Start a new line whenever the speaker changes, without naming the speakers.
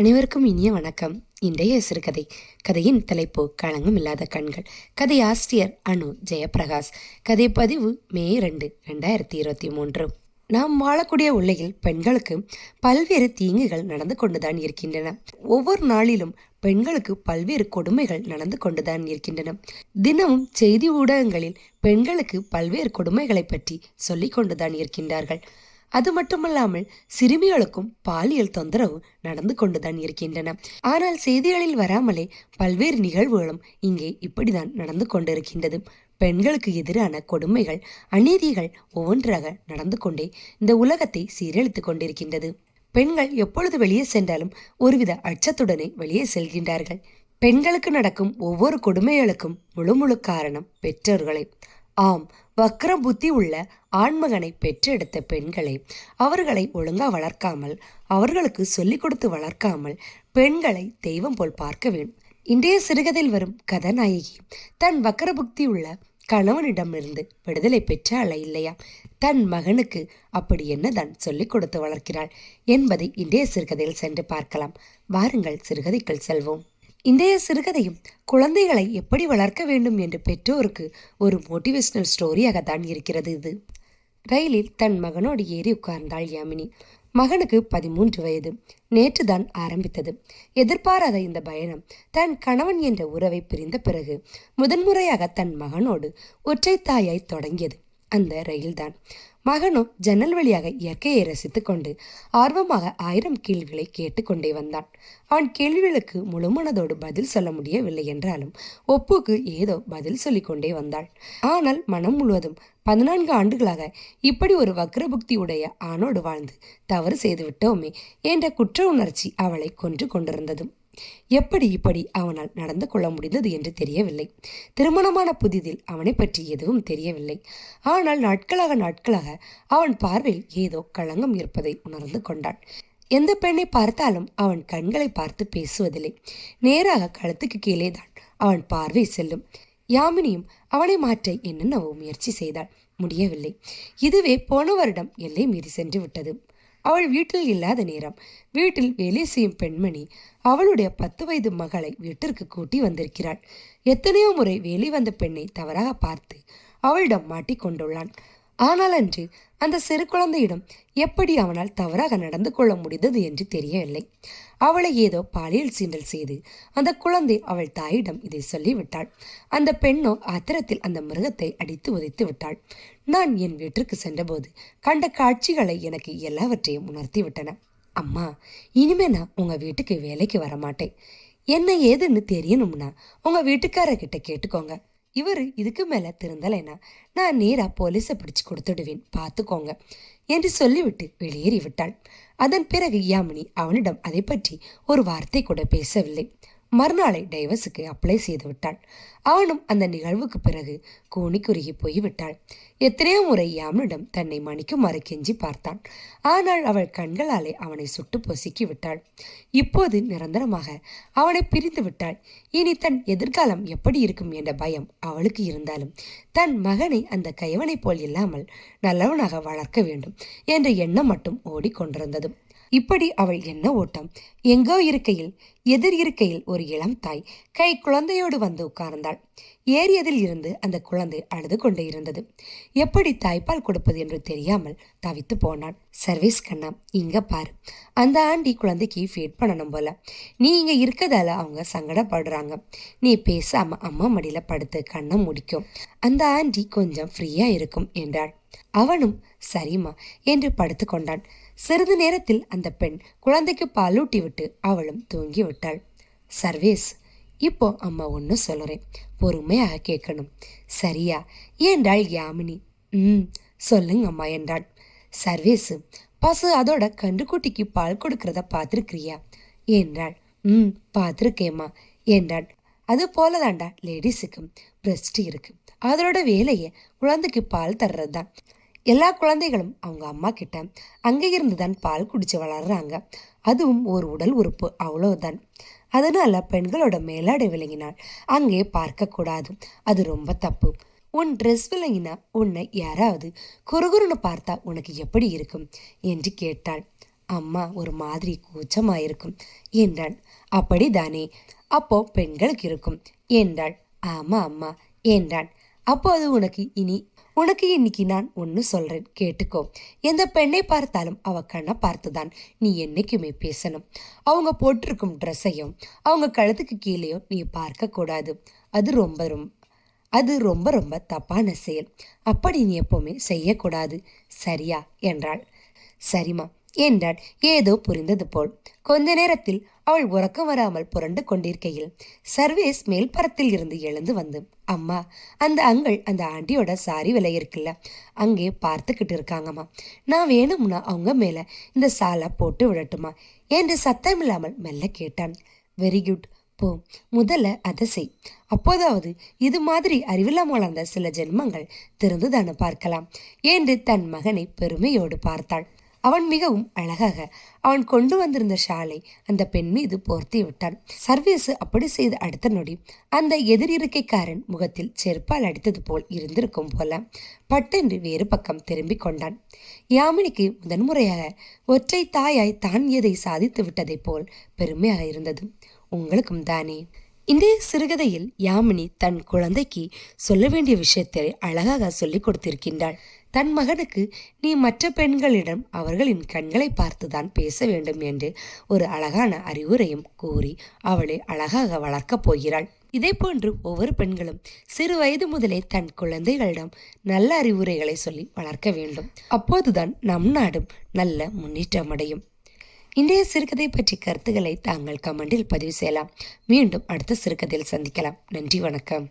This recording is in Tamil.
அனைவருக்கும் இனிய வணக்கம். இன்றைய சிறுகதை. கதையின் தலைப்பு களங்கம் இல்லாத கண்கள். கதை ஆசிரியர் அனு ஜெயபிரகாஷ் கதை பதிவு மே ரெண்டு ரெண்டாயிரத்தி இருபத்தி மூன்று. நாம் வாழக்கூடிய உலகில் பெண்களுக்கு பல்வேறு தீங்குகள் நடந்து கொண்டுதான் இருக்கின்றன. ஒவ்வொரு நாளிலும் பெண்களுக்கு பல்வேறு கொடுமைகள் நடந்து கொண்டுதான் இருக்கின்றன. தினமும் செய்தி ஊடகங்களில் பெண்களுக்கு பல்வேறு கொடுமைகளை பற்றி சொல்லிக் கொண்டுதான் இருக்கின்றார்கள். அது மட்டுமல்லாமல் சிறுமிகளுக்கும் பாலியல் தொந்தரவு நடந்து கொண்டுதான் இருக்கின்றன. ஆனால் செய்திகளில் வராமலே பல்வேறு நிகழ்வுகளும் இங்கே இப்படிதான் நடந்து கொண்டிருக்கின்றது. பெண்களுக்கு எதிரான கொடுமைகள் அநீதிகள் ஒவ்வொன்றாக நடந்து கொண்டே இந்த உலகத்தை சீரழித்துக் கொண்டிருக்கின்றது. பெண்கள் எப்பொழுது வெளியே சென்றாலும் ஒருவித அச்சத்துடனே வெளியே செல்கின்றார்கள். பெண்களுக்கு நடக்கும் ஒவ்வொரு கொடுமைகளுக்கும் முழு முழு காரணம் பெற்றோர்களே. ஆம் வக்ர புத்தி உள்ள ஆண்மகனை பெற்றெடுத்த பெண்களை அவர்களை ஒழுங்கா வளர்க்காமல் அவர்களுக்கு சொல்லிக் கொடுத்து வளர்க்காமல் பெண்களை தெய்வம் போல் பார்க்க வேண்டும். இன்றைய சிறுகதையில் வரும் கதாநாயகி தன் வக்கர புத்தி உள்ள கணவனிடமிருந்து விடுதலை பெற்றாள இல்லையா? தன் மகனுக்கு அப்படி என்னதான் சொல்லிக் கொடுத்து வளர்க்கிறாள் என்பதை இன்றைய சிறுகதையில் சென்று பார்க்கலாம். வாருங்கள் சிறுகதைக்குள் செல்வோம். இன்றைய சிறுகதையும் குழந்தைகளை எப்படி வளர்க்க வேண்டும் என்று பெற்றோருக்கு ஒரு மோட்டிவேஷனல் ஸ்டோரியாக தான் இருக்கிறது இது. ரயிலில் தன் மகனோடு ஏறி உட்கார்ந்தாள் யாமினி. மகனுக்கு பதிமூன்று வயது. நேற்று தான் ஆரம்பித்தது. எதிர்பாராத இந்த பயணம் தன் கணவன் என்ற உறவை பிரிந்த பிறகு முதன்முறையாக தன் மகனோடு ஒற்றை தாயாய் தொடங்கியது. அந்த ரயில்தான். மகனும் ஜன்னல் வழியாக இயற்கையை ரசித்துக் கொண்டு ஆர்வமாக ஆயிரம் கேள்விகளை கேட்டுக்கொண்டே வந்தான். அவன் கேள்விகளுக்கு முழுமனதோடு பதில் சொல்ல முடியவில்லை என்றாலும் ஒப்புக்கு ஏதோ பதில் சொல்லிக்கொண்டே வந்தாள். ஆனால் மனம் முழுவதும் பதினான்கு ஆண்டுகளாக இப்படி ஒரு வக்ரபுக்தி உடைய ஆணோடு வாழ்ந்து தவறு செய்து விட்டோமே என்ற குற்ற உணர்ச்சி அவளை கொன்று கொண்டிருந்ததும். எப்படி இப்படி அவனால் நடந்து கொள்ள முடிந்தது என்று தெரியவில்லை. திருமணமான புதிதில் அவனை பற்றி எதுவும் தெரியவில்லை. ஆனால் நாட்களாக நாட்களாக அவன் பார்வையில் ஏதோ களங்கம் இருப்பதை உணர்ந்து கொண்டான். எந்த பெண்ணை பார்த்தாலும் அவன் கண்களை பார்த்து பேசுவதில்லை. நேராக கழுத்துக்கு கீழே தான் அவன் பார்வை செல்லும். யாமினியும் அவனை மாற்ற என்னென்னவோ முயற்சி செய்தாள். முடியவில்லை. இதுவே போன வருடம் எல்லை மீறி சென்று விட்டது. அவள் வீட்டில் இல்லாத நேரம் வீட்டில் வேலை செய்யும் பெண்மணி அவளுடைய பத்து வயது மகளை வீட்டிற்கு கூட்டி வந்திருக்கிறாள். எத்தனையோ முறை வேலை வந்த பெண்ணை தவறாக பார்த்து அவளிடம் மாட்டிக்கொண்டுள்ளான். ஆனால் அன்று அந்த சிறு குழந்தையிடம் எப்படி அவனால் தவறாக நடந்து கொள்ள முடிந்தது என்று தெரியவில்லை. அவளை ஏதோ பாலியல் சீண்டல் செய்து அந்த குழந்தை அவள் தாயிடம் இதை சொல்லிவிட்டாள். அந்த பெண்ணோ ஆத்திரத்தில் அந்த மிருகத்தை அடித்து உதைத்து விட்டாள். நான் என் வீட்டிற்கு சென்றபோது கண்ட காட்சிகளை எனக்கு எல்லாவற்றையும் உணர்த்திவிட்டன அம்மா இனிமே நான் உங்க வீட்டுக்கு வேலைக்கு வர மாட்டேன் என்ன ஏதுன்னு தெரியணும்னா உங்க வீட்டுக்காரர்கிட்ட கேட்டுக்கோங்க. இவர் இதுக்கு மேலே திருந்தலைன்னா நான் நேராக போலீஸை பிடிச்சு கொடுத்துடுவேன். பார்த்துக்கோங்க என்று சொல்லிவிட்டு வெளியேறி விட்டாள் அதன் பிறகு யாமினி அவனிடம் அதை பற்றி ஒரு வார்த்தை கூட பேசவில்லை. மறுநாளை டைவர்ஸுக்கு அப்ளை செய்து விட்டாள். அவனும் அந்த நிகழ்வுக்கு பிறகு கூனி குறுகி போய்விட்டாள். எத்தனையோ முறை யாமனிடம் தன்னை மணிக்குமாறு கெஞ்சி பார்த்தான். ஆனால் அவள் கண்களாலே அவனை சுட்டு பொசுக்கி விட்டாள். இப்போது நிரந்தரமாக அவனை பிரிந்து விட்டாள். இனி தன் எதிர்காலம் எப்படி இருக்கும் என்ற பயம் அவளுக்கு இருந்தாலும் தன் மகனை அந்த கைவனைப் போல் இல்லாமல் நல்லவனாக வளர்க்க வேண்டும் என்ற எண்ணம் மட்டும் ஓடிக்கொண்டிருந்தது. இப்படி அவள் என்ன ஓட்டம்? எங்கோ இருக்கையில் எதிர் இருக்கையில் ஒரு இளம் தாய் கை குழந்தையோடு வந்து உட்கார்ந்தாள். ஏறியதில் இருந்து அந்த குழந்தை அழுது கொண்டே இருந்தது. எப்படி தாய்ப்பால் கொடுப்பது என்று தெரியாமல் தவித்து போனான் சர்வீஸ் கண்ணா இங்க பாரு. அந்த ஆண்டி குழந்தைக்கு ஃபீட் பண்ணணும் போல. நீ இங்க இருக்கதால அவங்க சங்கடப்படுறாங்க. நீ பேசாம அம்மா மடியில படுத்து கண்ணை முடிக்கும். அந்த ஆண்டி கொஞ்சம் ஃப்ரீயா இருக்கும் என்றாள். அவனும் சரிம்மா என்று படுத்து கொண்டான். சிறிது நேரத்தில் அந்த பெண் குழந்தைக்கு பாலூட்டிவிட்டு அவளும் தூங்கி விட்டாள் சர்வேஸ் இப்போ அம்மா ஒன்று சொல்லுறேன் பொறுமையாக கேட்கணும். சரியா? என்றாள் யாமினி? ம் சொல்லுங்க அம்மா என்றாள். சர்வேஸ் பசு அதோட கன்றுக்குட்டிக்கு பால் கொடுக்கறத பார்த்துருக்கிறியா? என்றாள். ம் பார்த்துருக்கேம்மா என்றாள். அது போலதாண்டா லேடிஸுக்கும் பிரஸ்ட் இருக்கு. அதோட வேலையை குழந்தைக்கு பால் தர்றது தான் எல்லா குழந்தைகளும் அவங்க அம்மா கிட்ட அங்கே இருந்து தான் பால் குடிச்சு வளர்றாங்க. அதுவும் ஒரு உடல் உறுப்பு அவ்வளோதான் அதனால பெண்களோட மேலாடை விளங்கினால் அங்கே பார்க்கக்கூடாது அது ரொம்ப தப்பு. உன் ட்ரெஸ் விளங்கினா உன்னை யாராவது குறுகுறுன்னு பார்த்தா உனக்கு எப்படி இருக்கும்? என்று கேட்டாள். அம்மா ஒரு மாதிரி கூச்சமாயிருக்கும். என்றான் அப்படிதானே. அப்போ பெண்களுக்கு இருக்கும். என்றாள். ஆமா அம்மா. என்றான் அப்போ அது உனக்கு இனி உனக்கு இன்னைக்கு நான் ஒன்று சொல்கிறேன் கேட்டுக்கோ. எந்த பெண்ணை பார்த்தாலும் அவ கண்ணை பார்த்து தான் நீ என்றைக்குமே பேசணும். அவங்க போட்டிருக்கும் ட்ரெஸ்ஸையும் அவங்க கழுத்துக்கு கீழேயும் நீ பார்க்கக்கூடாது அது ரொம்ப ரொம்ப அது ரொம்ப ரொம்ப தப்பான செயல். அப்படி நீ எப்போவுமே செய்யக்கூடாது. சரியா? என்றாள். சரிம்மா. என்றாள். ஏதோ புரிந்தது போல். கொஞ்ச நேரத்தில் அவள் உறக்கம் வராமல் புரண்டு கொண்டிருக்கையில் சர்வேஸ் மேல்பரத்தில் இருந்து எழுந்து வந்து அம்மா அந்த அங்கள் அந்த ஆண்டியோட சாரி விலை இருக்குல்ல அங்கே பார்த்துக்கிட்டு இருக்காங்கம்மா. நான் வேணும்னா அவங்க மேல இந்த சாலை போட்டு விடட்டுமா? என்று சத்தமில்லாமல் மெல்ல கேட்டான். வெரி குட் போ முதல்ல அதை செய். அப்போதாவது இது மாதிரி அறிவில்லாம வளர்ந்த சில ஜென்மங்கள் திறந்துதானே பார்க்கலாம் என்று தன் மகனை பெருமையோடு பார்த்தாள். அவன் மிகவும் அழகாக அவன் கொண்டு வந்திருந்த ஷாலை அந்த பெண் மீது போர்த்தி விட்டான். சர்வீஸ் அப்படி செய்த அடுத்த நொடி அந்த எதிரிருக்கைக்காரன் முகத்தில் செருப்பால் அடித்தது போல் இருந்திருக்கும் போல பட்டென்று வேறு பக்கம் திரும்பிக் கொண்டான். யாமினிக்கு முதன்முறையாக ஒற்றை தாயாய் தான் எதை சாதித்து விட்டதைப் போல் பெருமையாக இருந்தது. உங்களுக்கும் தானே. இன்றைய சிறுகதையில் யாமினி தன் குழந்தைக்கு சொல்ல வேண்டிய விஷயத்தை அழகாக சொல்லிக் கொடுத்திருக்கின்றாள். தன் மகனுக்கு நீ மற்ற பெண்களிடம் அவர்களின் கண்களை பார்த்துதான் பேச வேண்டும் என்று ஒரு அழகான அறிவுரையும் கூறி அவளை அழகாக வளர்க்கப் போகிறாள். இதே போன்று ஒவ்வொரு பெண்களும் சிறு வயது முதலே தன் குழந்தைகளிடம் நல்ல அறிவுரைகளை சொல்லி வளர்க்க வேண்டும். அப்போதுதான் நம் நாடும் நல்ல முன்னேற்றம் அடையும். இன்றைய சிறுகதை பற்றி கருத்துக்களை தாங்கள் கமெண்டில் பதிவு செய்யலாம். மீண்டும் அடுத்த சிறுகதையில் சந்திக்கலாம். நன்றி வணக்கம்.